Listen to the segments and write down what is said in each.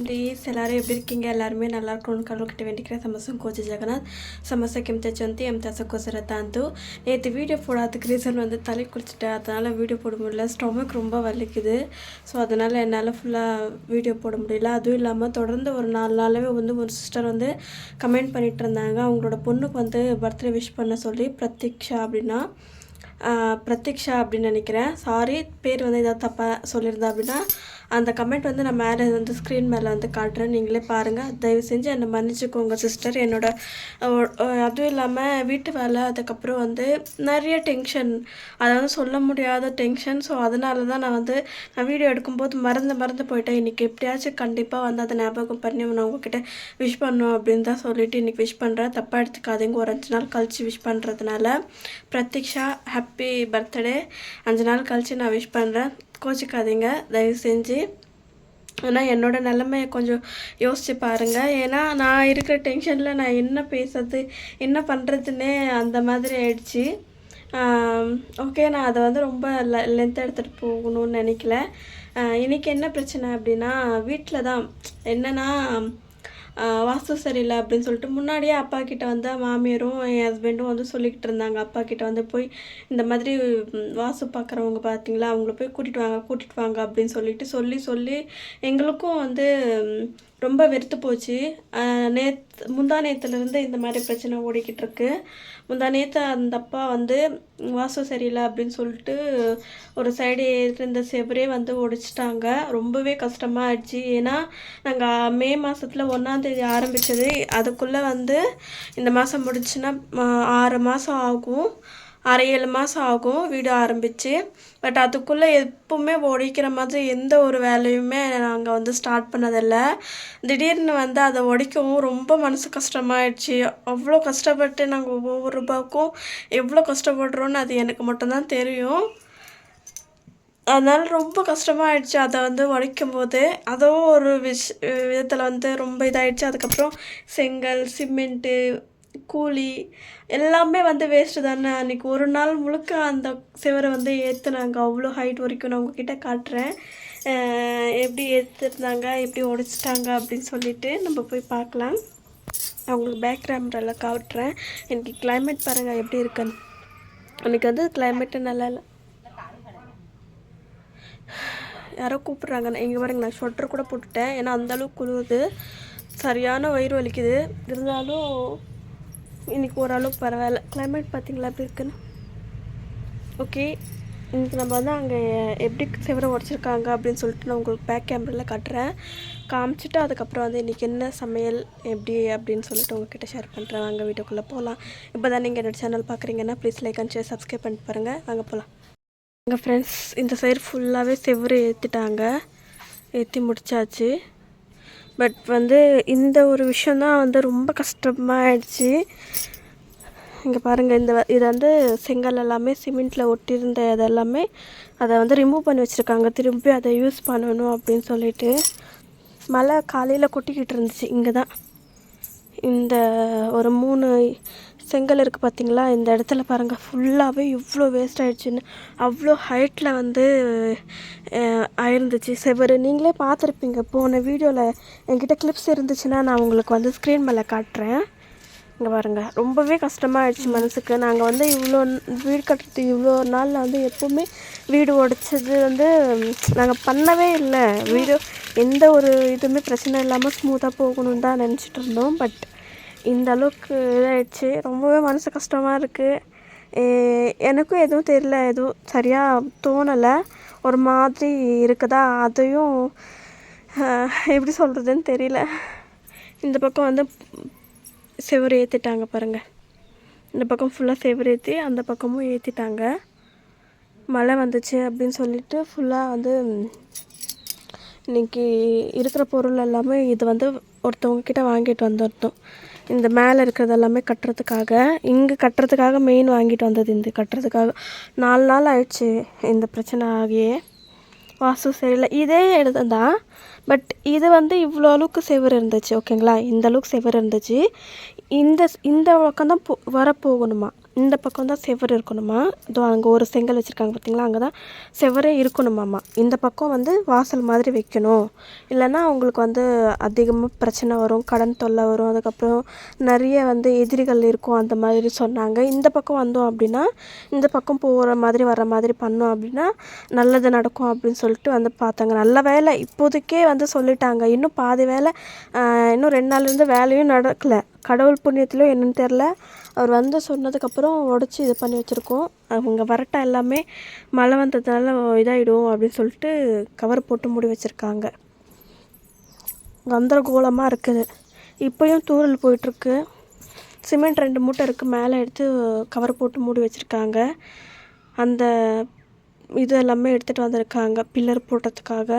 Please எல்லாரும் எப்படி இருக்கீங்க எல்லாருமே நல்லா இருக்கணும்னு கடவுள்கிட்ட வேண்டிக்கிறேன் ಸಮಸ್ಯೆ ಕೋಚ ಜಗನ್ನಾಥ್ ಸಮಸ್ಯೆ ಕೆಮ್ತ ಚಂತಿ ಎಮ್ ತಸಕ್ಕೋಸ್ಕರ தாந்து நேற்று வீடியோ போடாததுக்கு ரீசன் வந்து தலை குளிச்சுட்டேன் அதனால் வீடியோ போட முடியல ஸ்டொமக் ரொம்ப வலிக்குது ஸோ அதனால் என்னால் ஃபுல்லாக வீடியோ போட முடியல அதுவும் இல்லாமல் தொடர்ந்து ஒரு நாலு நாளாவே வந்து ஒரு சிஸ்டர் வந்து கமெண்ட் பண்ணிட்டு இருந்தாங்க அவங்களோட பொண்ணுக்கு வந்து பர்த்டே விஷ் பண்ண சொல்லி பிரதீக்ஷா அப்படின்னா ஆஹ் பிரதீக்ஷா அப்படின்னு நினைக்கிறேன் சாரி பேர் வந்து ஏதாவது தப்பாக சொல்லியிருந்தா அப்படின்னா அந்த கமெண்ட் வந்து நான் மேலே வந்து ஸ்க்ரீன் மேலே வந்து காட்டுறேன். நீங்களே பாருங்கள் தயவு செஞ்சு என்னை மன்னிச்சுக்கோங்க சிஸ்டர் என்னோட அதுவும் இல்லாமல் வீட்டு வேலை அதுக்கப்புறம் வந்து நிறைய டென்ஷன் அதாவது சொல்ல முடியாத டென்ஷன் ஸோ அதனால தான் நான் வந்து நான் வீடியோ எடுக்கும்போது மறந்து மறந்து போயிட்டேன். இன்றைக்கி எப்படியாச்சும் கண்டிப்பாக வந்து அதை ஞாபகம் பண்ணி நான் உங்ககிட்ட விஷ் பண்ணும் அப்படின்னு தான் சொல்லிவிட்டு இன்றைக்கி விஷ் பண்ணுறேன் தப்பாக எடுத்துக்காதீங்க. ஒரு அஞ்சு நாள் கழித்து விஷ் பண்ணுறதுனால பிரதீக்ஷா ஹாப்பி பர்த்டே அஞ்சு நாள் கழித்து நான் விஷ் பண்ணுறேன் கோச்சிக்காதீங்க தயவு செஞ்சு ஆனால் என்னோடய நிலமைய கொஞ்சம் யோசித்து பாருங்கள் ஏன்னா நான் இருக்கிற டென்ஷனில் நான் என்ன பேசுறது என்ன பண்ணுறதுன்னே அந்த மாதிரி ஆயிடுச்சு. ஓகே நான் அதை வந்து ரொம்ப லென்த் எடுத்துகிட்டு போகணும்னு நினைக்கல. இன்றைக்கி என்ன பிரச்சனை அப்படின்னா வீட்டில் தான். என்னென்னா வாஸ்து சரியில்லை அப்படின்னு சொல்லிட்டு முன்னாடியே அப்பா கிட்ட வந்து மாமியாரும் என் ஹஸ்பண்டும் வந்து சொல்லிக்கிட்டு இருந்தாங்க. அப்பா கிட்ட வந்து போய் இந்த மாதிரி வாஸ்து பார்க்குறவங்க பார்த்தீங்களா அவங்கள போய் கூட்டிட்டு வாங்க கூட்டிகிட்டு வாங்க அப்படின்னு சொல்லிட்டு சொல்லி சொல்லி எங்களுக்கும் வந்து ரொம்ப வெறுத்து போச்சு. ஆஹ் நேத் முந்தா நேத்துலேருந்து இந்த மாதிரி பிரச்சனை ஓடிக்கிட்டு இருக்கு முந்தா நேத்து அந்த அப்பா வந்து வாசம் சரியில்லை அப்படின்னு சொல்லிட்டு ஒரு சைடு இருந்த செவரே வந்து ஒடிச்சிட்டாங்க. ரொம்பவே கஷ்டமாக ஆயிடுச்சு. ஏன்னா நாங்கள் மே மாதத்தில் ஒன்றாந்தேதி ஆரம்பித்தது அதுக்குள்ளே வந்து இந்த மாதம் முடிச்சுன்னா ஆறு மாதம் ஆகும். ஆறு ஏழு மாதம் ஆகும் வீடு ஆரம்பித்து பட் அதுக்குள்ளே எப்பவுமே உடைக்கிற மாதிரி எந்த ஒரு வேலையுமே நாங்கள் வந்து ஸ்டார்ட் பண்ணதில்லை. திடீர்னு வந்து அதை உடைக்கவும் ரொம்ப மனசு கஷ்டமாயிடுச்சு. அவ்வளோ கஷ்டப்பட்டு நாங்கள் ஒவ்வொரு ரூபாய்க்கும் எவ்வளோ கஷ்டப்படுறோன்னு அது எனக்கு மட்டும்தான் தெரியும். அதனால் ரொம்ப கஷ்டமாயிடுச்சு அதை வந்து உடைக்கும் போது அதுவும் ஒரு விஷ் விதத்தில் வந்து ரொம்ப இதாகிடுச்சு அதுக்கப்புறம் செங்கல் சிமெண்ட்டு கூலி எல்லாமே வந்து வேஸ்ட்டு தானே. அன்றைக்கி ஒரு நாள் முழுக்க அந்த சுவரை வந்து ஏற்றுனாங்க அவ்வளோ ஹைட் வரைக்கும் நான் உங்ககிட்ட காட்டுறேன். எப்படி ஏற்றுருந்தாங்க எப்படி உடைச்சிட்டாங்க அப்படின்னு சொல்லிட்டு நம்ம போய் பார்க்கலாம். நான் உங்களுக்கு பேக் கேமராவில் காட்டுறேன். எனக்கு கிளைமேட் பாருங்கள் எப்படி இருக்குன்னு. அன்றைக்கி வந்து கிளைமேட்டு நல்லா இல்லை. யாரோ கூப்பிட்றாங்க. இங்கே பாருங்க நான் ஸ்வெட்டர் கூட போட்டுட்டேன். ஏன்னா அந்தளவுக்கு குளிருது. சரியான வயிறு வலிக்குது. இருந்தாலும் இன்றைக்கி ஓரளவுக்கு பரவாயில்ல. கிளைமேட் பார்த்தீங்களா எப்படி இருக்குன்னு? ஓகே இன்றைக்கி நம்ம வந்து அங்கே எப்படி செவரை உடச்சிருக்காங்க அப்படின்னு சொல்லிட்டு நான் உங்களுக்கு பேக் கேமரில் காட்டுறேன். காமிச்சிட்டு அதுக்கப்புறம் வந்து இன்றைக்கி என்ன சமையல் எப்படி அப்படின்னு சொல்லிட்டு உங்ககிட்ட ஷேர் பண்ணுறேன் வாங்க வீட்டுக்குள்ளே போகலாம் இப்போ தான் நீங்கள் என்னோடய சேனல் பார்க்குறீங்கன்னா please like and share subscribe பண்ணிட்டு பாருங்கள் வாங்க போகலாம் எங்கள் ஃப்ரெண்ட்ஸ் இந்த சைடு ஃபுல்லாகவே செவ்வறு ஏற்றிட்டாங்க ஏற்றி முடிச்சாச்சு. பட் வந்து இந்த ஒரு விஷயந்தான் வந்து ரொம்ப கஷ்டமாக ஆயிடுச்சு இங்கே பாருங்கள் இந்த இது வந்து செங்கல் எல்லாமே சிமெண்ட்டில் ஒட்டியிருந்த இதெல்லாமே அதை வந்து ரிமூவ் பண்ணி வச்சுருக்காங்க. திரும்பி அதை யூஸ் பண்ணணும் அப்படின்னு சொல்லிட்டு. மழை காலையில் கொட்டிக்கிட்டு இருந்துச்சு. இங்கே தான் இந்த ஒரு மூணு செங்கல் இருக்குது பார்த்தீங்களா இந்த இடத்துல பாருங்கள் ஃபுல்லாகவே இவ்வளோ வேஸ்ட் ஆயிடுச்சுன்னு. அவ்வளோ ஹைட்டில் வந்து ஆயிருந்துச்சு. செவரு நீங்களே பார்த்துருப்பீங்க. போன வீடியோவில் என்கிட்ட கிளிப்ஸ் இருந்துச்சுன்னா நான் உங்களுக்கு வந்து ஸ்க்ரீன் மேலே காட்டுறேன். இங்கே பாருங்கள் ரொம்பவே கஷ்டமாயிடுச்சு மனசுக்கு. நாங்கள் வந்து இவ்வளோ வீடு கட்டுறது இவ்வளோ நாளில் வந்து எப்போவுமே வீடு உடைச்சது வந்து நாங்கள் பண்ணவே இல்லை. வீடு எந்த ஒரு இதுவுமே பிரச்சனை இல்லாமல் ஸ்மூத்தாக போகணும்னு தான் நினச்சிட்டு இருந்தோம். பட் இந்த அளவுக்கு இதாகிடுச்சு ரொம்பவே மனசு கஷ்டமாக இருக்குது எனக்கும் எதுவும் தெரியல. எதுவும் சரியாக தோணலை. ஒரு மாதிரி இருக்குதா? அதையும் எப்படி சொல்கிறதுன்னு தெரியல. இந்த பக்கம் வந்து செவுரு ஏற்றிட்டாங்க பாருங்கள் இந்த பக்கம் ஃபுல்லாக செவுரு ஏற்றி அந்த பக்கமும் ஏற்றிட்டாங்க மழை வந்துச்சு அப்படின்னு சொல்லிட்டு ஃபுல்லாக வந்து இன்னைக்கு இருக்கிற பொருள் எல்லாமே இது வந்து ஒருத்தவங்க கிட்டே வாங்கிட்டு வந்திருந்தோம் இந்த மேலே இருக்கிறது எல்லாமே கட்டுறதுக்காக இங்கே கட்டுறதுக்காக மெயின் வாங்கிட்டு வந்தது இந்த கட்டுறதுக்காக. நாலு நாள் ஆயிடுச்சு இந்த பிரச்சனை ஆகியே வாசு சரியில்லை. இதே இடம் தான் பட் இது வந்து இவ்வளோ அளவுக்கு செவர் இருந்துச்சு ஓகேங்களா இந்த அளவுக்கு செவர் இருந்துச்சு. இந்த இந்த பக்கம் தான் போ வரப்போகணுமா? இந்த பக்கம் தான் செவ்வறு இருக்கணுமா? இதோ அங்கே ஒரு செங்கல் வச்சுருக்காங்க பார்த்தீங்களா அங்கே தான் செவ்வரே இருக்கணுமாம்மா இந்த பக்கம் வந்து வாசல் மாதிரி வைக்கணும். இல்லைன்னா அவங்களுக்கு வந்து அதிகமாக பிரச்சனை வரும் கடன் தொல்லை வரும். அதுக்கப்புறம் நிறைய வந்து எதிரிகள் இருக்கும் அந்த மாதிரி சொன்னாங்க. இந்த பக்கம் வந்தோம் அப்படின்னா இந்த பக்கம் போகிற மாதிரி வர மாதிரி பண்ணோம் அப்படின்னா நல்லது நடக்கும் அப்படின்னு சொல்லிட்டு வந்து பார்த்தாங்க. நல்ல வேலை. இப்போதைக்கே வந்து சொல்லிட்டாங்க. இன்னும் பாதி வேலை இன்னும் ரெண்டு நாள்லேருந்து வேலையும் நடக்கலை. கடவுள் புண்ணியத்திலோ என்னன்னு தெரில அவர் வந்து சொன்னதுக்கப்புறம் உடச்சி இது பண்ணி வச்சுருக்கோம். அவங்க வரட்டா எல்லாமே மழை வந்ததுனால இதாகிடும் அப்படின்னு சொல்லிட்டு கவர் போட்டு மூடி வச்சுருக்காங்க. கந்தரகோலமாக இருக்குது. இப்போயும் தூரல் போயிட்டுருக்கு. சிமெண்ட் ரெண்டு மூட்டை இருக்குது மேலே எடுத்து கவர் போட்டு மூடி வச்சுருக்காங்க. அந்த இது எல்லாமே எடுத்துகிட்டு வந்திருக்காங்க பில்லர் போட்டதுக்காக.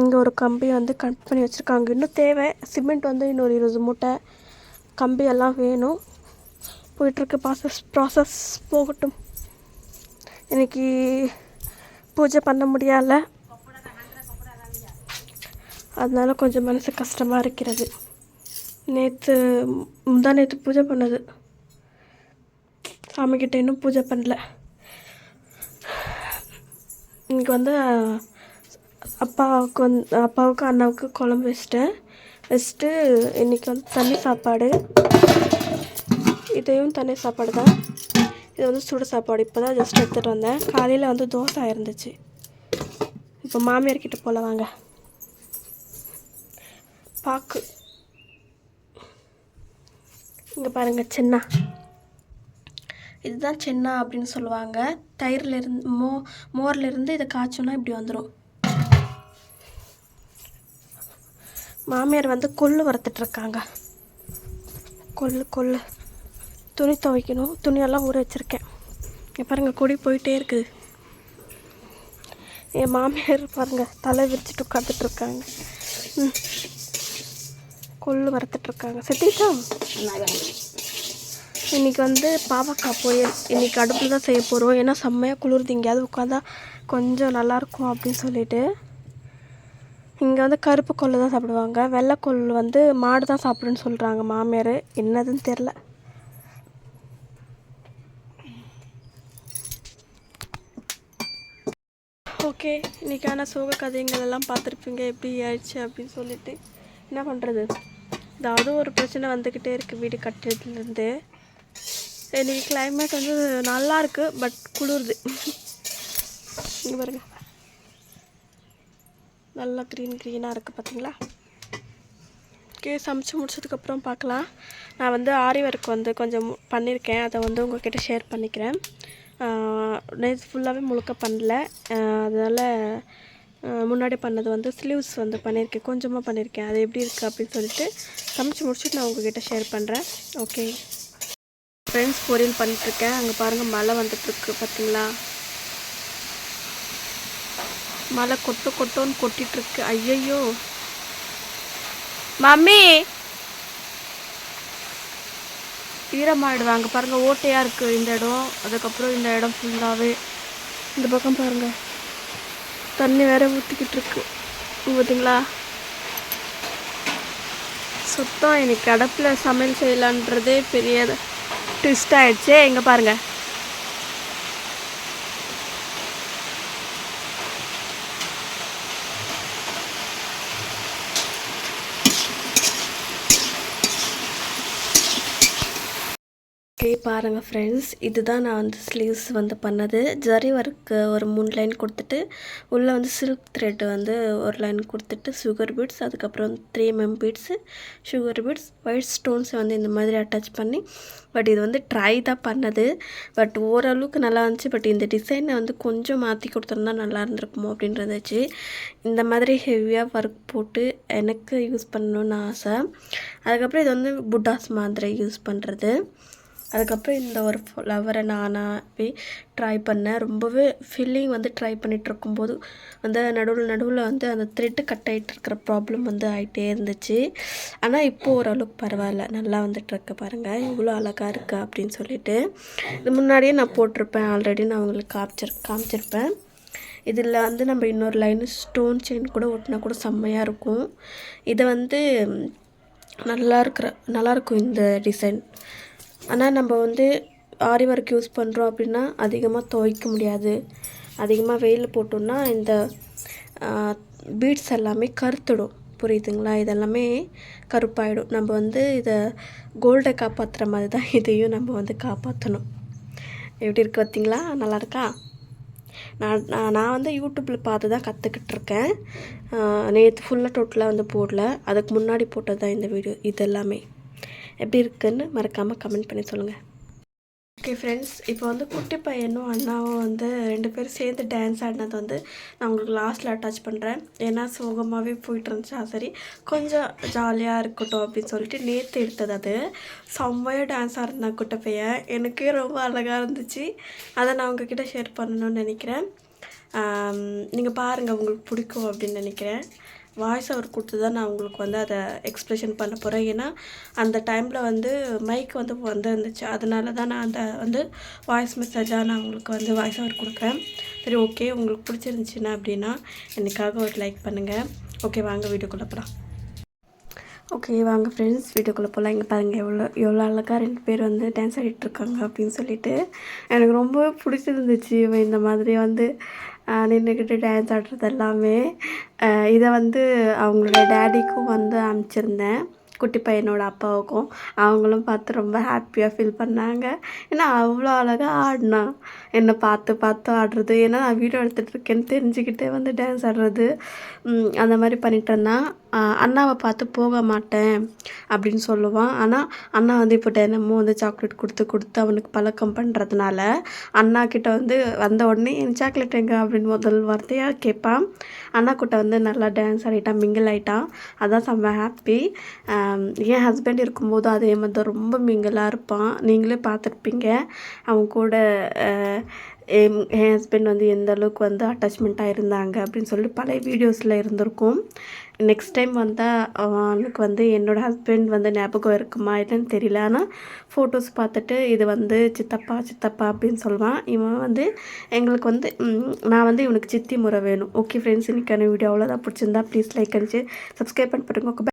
இங்கே ஒரு கம்பி வந்து கட் பண்ணி வச்சுருக்காங்க. இன்னும் தேவை. சிமெண்ட் வந்து இன்னொரு இருபது மூட்டை கம்பி எல்லாம் வேணும். போயிட்டுருக்கு. ப்ராசஸ் ப்ராசஸ் போகட்டும். இன்னைக்கு பூஜை பண்ண முடியல. அதனால கொஞ்சம் மனசு கஷ்டமாக இருக்கிறது. நேற்று முந்தா நேற்று பூஜை பண்ணது. சாமிக்கிட்ட இன்னும் பூஜை பண்ணல. இன்னைக்கு வந்து அப்பாவுக்கு வந்து அப்பாவுக்கு அண்ணாவுக்கு குழம்பு வச்சிட்டேன். வச்சுட்டு இன்றைக்கி வந்து தண்ணி சாப்பாடு. இதையும் தனி சாப்பாடு தான். இது வந்து சுடு சாப்பாடு. இப்போ தான் ஜஸ்ட் எடுத்துகிட்டு வந்தேன். காலையில் வந்து தோசை இருந்துச்சு. இப்போ மாமியார் கிட்ட போல வாங்க. பாக்கு. இங்கே பாருங்கள் சென்னா. இதுதான் சென்னா அப்படின்னு சொல்லுவாங்க. தயிர்லேருந்து மோ மோர்லேருந்து இதை காய்ச்சோன்னா இப்படி வந்துடும் மாமியார் வந்து கொள்ளு வறுத்துட்ருக்காங்க கொள்ளு கொள்ளு. துணி துவைக்கணும். துணியெல்லாம் ஊற வச்சுருக்கேன். இங்க பாருங்கள் கொடி போயிட்டே இருக்குது என் மாமியார் பாருங்கள் தலை விரிச்சிட்டு உட்காந்துட்ருக்காங்க ம். கொள்ளு வறுத்துட்ருக்காங்க செட்டிச்சா இன்றைக்கி வந்து பாவக்காய் போய் இன்றைக்கி அடுப்பில் தான் செய்ய போகிறோம் ஏன்னா செம்மையாக குளிர்து. எங்கேயாவது உட்காந்தா கொஞ்சம் நல்லாயிருக்கும் அப்படின்னு சொல்லிட்டு. இங்கே வந்து கருப்பு கொள்ளு தான் சாப்பிடுவாங்க. வெள்ளை கொள்ளு வந்து மாடு தான் சாப்பிடுன்னு சொல்கிறாங்க மாமியார். என்னதுன்னு தெரில ஓகே இன்றைக்கான சோக கதைகள் எல்லாம் பார்த்துருப்பீங்க. எப்படி ஆயிடுச்சு அப்படின்னு சொல்லிட்டு. என்ன பண்ணுறது ஏதாவது ஒரு பிரச்சனை வந்துக்கிட்டே இருக்குது வீடு கட்டுறதுலேருந்து. இன்றைக்கி கிளைமேட் வந்து நல்லாயிருக்கு பட் குளிருது. இங்கே பாருங்க. நல்லா க்ரீன் க்ரீனாக இருக்குது பார்த்தீங்களா ஓகே சமைச்சு முடிச்சதுக்கப்புறம் பார்க்கலாம். நான் வந்து ஆரி ஒர்க் வந்து கொஞ்சம் பண்ணியிருக்கேன். அதை வந்து உங்கள்கிட்ட ஷேர் பண்ணிக்கிறேன். நேற்று ஃபுல்லாகவே முழுக்க பண்ணல. அதனால் முன்னாடி பண்ணது வந்து ஸ்லீவ்ஸ் வந்து பண்ணியிருக்கேன் கொஞ்சமாக பண்ணியிருக்கேன் அது எப்படி இருக்குது அப்படின்னு சொல்லிட்டு சமைச்சு முடிச்சுட்டு நான் உங்ககிட்ட ஷேர் பண்ணுறேன் ஓகே ஃப்ரெண்ட்ஸ் பொரியல் பண்ணிட்டுருக்கேன். அங்கே பாருங்கள் மழை வந்துட்டுருக்கு. பார்த்தீங்களா மழை கொட்டு கொட்டோன்னு கொட்டிகிட்ருக்கு ஐயையோ. மம்மி! ஈரமாயிடுவாங்க. பாருங்க ஓட்டையா இருக்கு இந்த இடம். அதுக்கப்புறம் இந்த இடம் ஃபுல்லாகவே இந்த பக்கம் பாருங்க. தண்ணி வேற ஊற்றிக்கிட்டு இருக்கு. பார்த்தீங்களா சுத்தம் இன்னைக்கு அடுப்பில் சமையல் செய்யலான்றதே பெரிய ட்விஸ்ட் ஆயிடுச்சே. இங்கே பாருங்க. ஓகே பாருங்கள் ஃப்ரெண்ட்ஸ் இதுதான் நான் வந்து ஸ்லீவ்ஸ் வந்து பண்ணது. ஜரி ஒர்க்கு ஒரு மூணு லைன் கொடுத்துட்டு உள்ளே வந்து சில்க் த்ரெட் வந்து ஒரு லைன் கொடுத்துட்டு சுகர் பீட்ஸ் அதுக்கப்புறம் three MM beads sugar beads white ஸ்டோன்ஸை வந்து இந்த மாதிரி அட்டாச் பண்ணி பட் இது வந்து ட்ரை தான் பண்ணது. பட் ஓரளவுக்கு நல்லா இருந்துச்சு. பட் இந்த டிசைனை வந்து கொஞ்சம் மாற்றி கொடுத்துருந்தா நல்லா இருந்திருக்குமோ அப்படின்றதாச்சு இந்த மாதிரி ஹெவியாக ஒர்க் போட்டு எனக்கு யூஸ் பண்ணணும்னு ஆசை. அதுக்கப்புறம் இது வந்து புட்டாஸ் மாதிரி யூஸ் பண்ணுறது அதுக்கப்புறம் இந்த ஒரு ஃப்ளவரை நானாகவே ட்ரை பண்ணேன். ரொம்பவே ஃபில்லிங் வந்து ட்ரை பண்ணிட்டு இருக்கும்போது வந்து நடுவில் நடுவில் வந்து அந்த த்ரெட்டு கட் ஆகிட்டு இருக்கிற ப்ராப்ளம் வந்து ஆகிட்டே இருந்துச்சு. ஆனால் இப்போது ஓரளவுக்கு பரவாயில்ல. நல்லா வந்துட்டுருக்கு பாருங்கள் இவ்வளோ அழகாக இருக்குது அப்படின்னு சொல்லிட்டு. இது முன்னாடியே நான் போட்டிருப்பேன். ஆல்ரெடி நான் உங்களுக்கு காமிச்சிரு காமிச்சிருப்பேன். இதில் வந்து நம்ம இன்னொரு லைன் ஸ்டோன் செயின் கூட ஒட்டினா கூட செம்மையாக இருக்கும். இதை வந்து நல்லா இருக்கிற நல்லாயிருக்கும் இந்த டிசைன் ஆனால் நம்ம வந்து ஆரி ஒர்க் யூஸ் பண்ணுறோம் அப்படின்னா அதிகமாக துவைக்க முடியாது. அதிகமாக வெயில் போட்டோம்னா இந்த பீட்ஸ் எல்லாமே கருத்துடும். புரியுதுங்களா? இதெல்லாமே கருப்பாயிடும். நம்ம வந்து இதை கோல்டை காப்பாற்றுற மாதிரி தான் இதையும் நம்ம வந்து காப்பாற்றணும் எப்படி இருக்கு பார்த்தீங்களா நல்லா இருக்கா? நான் நான் நான் வந்து யூடியூப்பில் பார்த்து தான் கற்றுக்கிட்டு இருக்கேன் நேற்று ஃபுல்லாக டோட்டலாக வந்து போடல. அதுக்கு முன்னாடி போட்டது தான் இந்த வீடியோ இது எல்லாமே எப்படி இருக்குதுன்னு மறக்காமல் கமெண்ட் பண்ணி சொல்லுங்கள் ஓகே ஃப்ரெண்ட்ஸ் இப்போ வந்து குட்டி பையனும் அண்ணாவும் வந்து ரெண்டு பேரும் சேர்ந்து டான்ஸ் ஆடினது வந்து நான் உங்களுக்கு லாஸ்ட்டில் அட்டாச் பண்ணுறேன் ஏன்னா சோகமாகவே போயிட்டு இருந்துச்சா சரி கொஞ்சம் ஜாலியாக இருக்கட்டும் அப்படின்னு சொல்லிட்டு நேற்று எடுத்தது அது. செம்மையாக டான்ஸ் ஆடினா குட்டை பையன். எனக்கே ரொம்ப அழகாக இருந்துச்சு. அதை நான் உங்ககிட்ட ஷேர் பண்ணணும்னு நினைக்கிறேன். நீங்கள் பாருங்கள் உங்களுக்கு பிடிக்கும் அப்படின்னு நினைக்கிறேன். வாய்ஸ் அவர் கொடுத்து தான் நான் உங்களுக்கு வந்து அதை எக்ஸ்ப்ரெஷன் பண்ண போகிறேன் ஏன்னா அந்த டைமில் வந்து மைக் வந்து வந்துருந்துச்சு. அதனால தான் நான் அந்த வந்து வாய்ஸ் மெசேஜாக நான் உங்களுக்கு வந்து வாய்ஸ் அவர் கொடுக்குறேன். சரி ஓகே உங்களுக்கு பிடிச்சிருந்துச்சின்னா அப்படின்னா எனக்காக ஒரு லைக் பண்ணுங்கள் ஓகே வாங்க வீடியோக்குள்ளே போகலாம் ஓகே வாங்க ஃப்ரெண்ட்ஸ் வீடியோக்குள்ளே போகலாம் இங்கே பாருங்கள் எவ்வளோ எவ்வளோ அழகாக ரெண்டு பேர் வந்து டான்ஸ் ஆடிட்டுருக்காங்க அப்படின்னு சொல்லிட்டு எனக்கு ரொம்ப பிடிச்சிருந்துச்சு. இவன் இந்த மாதிரி வந்து நின்றுக்கிட்டு டான்ஸ் ஆடுறது எல்லாமே. இதை வந்து அவங்களோட டேடிக்கும் வந்து அனுப்பிச்சிருந்தேன். குட்டி பையனோட அப்பாவுக்கும். அவங்களும் பார்த்து ரொம்ப ஹாப்பியாக ஃபீல் பண்ணாங்க. ஏன்னா அவ்வளோ அழகாக ஆடினான். என்னை பார்த்து பார்த்து ஆடுறது. ஏன்னா நான் வீடியோ எடுத்துகிட்டு இருக்கேன்னு தெரிஞ்சுக்கிட்டே வந்து டான்ஸ் ஆடுறது. அந்த மாதிரி பண்ணிட்டு இருந்தான். அண்ணாவை பார்த்து போக மாட்டேன் அப்படின்னு சொல்லுவான். ஆனால் அண்ணா வந்து இப்போ தினமும் வந்து சாக்லேட் கொடுத்து கொடுத்து அவனுக்கு பழக்கம் பண்ணுறதுனால அண்ணா கிட்ட வந்து வந்த உடனே என் சாக்லேட் எங்கே? அப்படின்னு முதல் வார்த்தையாக கேட்பான். அண்ணா கிட்ட வந்து நல்லா டான்ஸ் ஆடிட்டான் மிங்கிள் ஆகிட்டான் அதான் செம்ம ஹாப்பி என் ஹஸ்பண்ட் இருக்கும்போது அதே மாதிரி தான் ரொம்ப மிங்கிளாக இருப்பான். நீங்களே பார்த்துருப்பீங்க. அவன் கூட என் என் ஹஸ்பண்ட் வந்து எந்த அளவுக்கு வந்து அட்டாச்மெண்ட்டாக இருந்தாங்க அப்படின்னு சொல்லிட்டு பழைய வீடியோஸில் இருந்திருக்கும். நெக்ஸ்ட் டைம் வந்தால் அவனுக்கு வந்து என்னோடய ஹஸ்பண்ட் வந்து ஞாபகம் இருக்குமா இல்லைன்னு தெரியல. ஆனால் ஃபோட்டோஸ் பார்த்துட்டு இது வந்து சித்தப்பா சித்தப்பா அப்படின்னு சொல்லுவான். இவன் வந்து எங்களுக்கு வந்து நான் வந்து இவனுக்கு சித்தி முறை வேணும். ஓகே ஃப்ரெண்ட்ஸ் இன்றைக்கான வீடியோ அவ்வளோதான் பிடிச்சிருந்தா ப்ளீஸ் லைக் அடிச்சு சப்ஸ்கிரைப் பண்ணி பாருங்க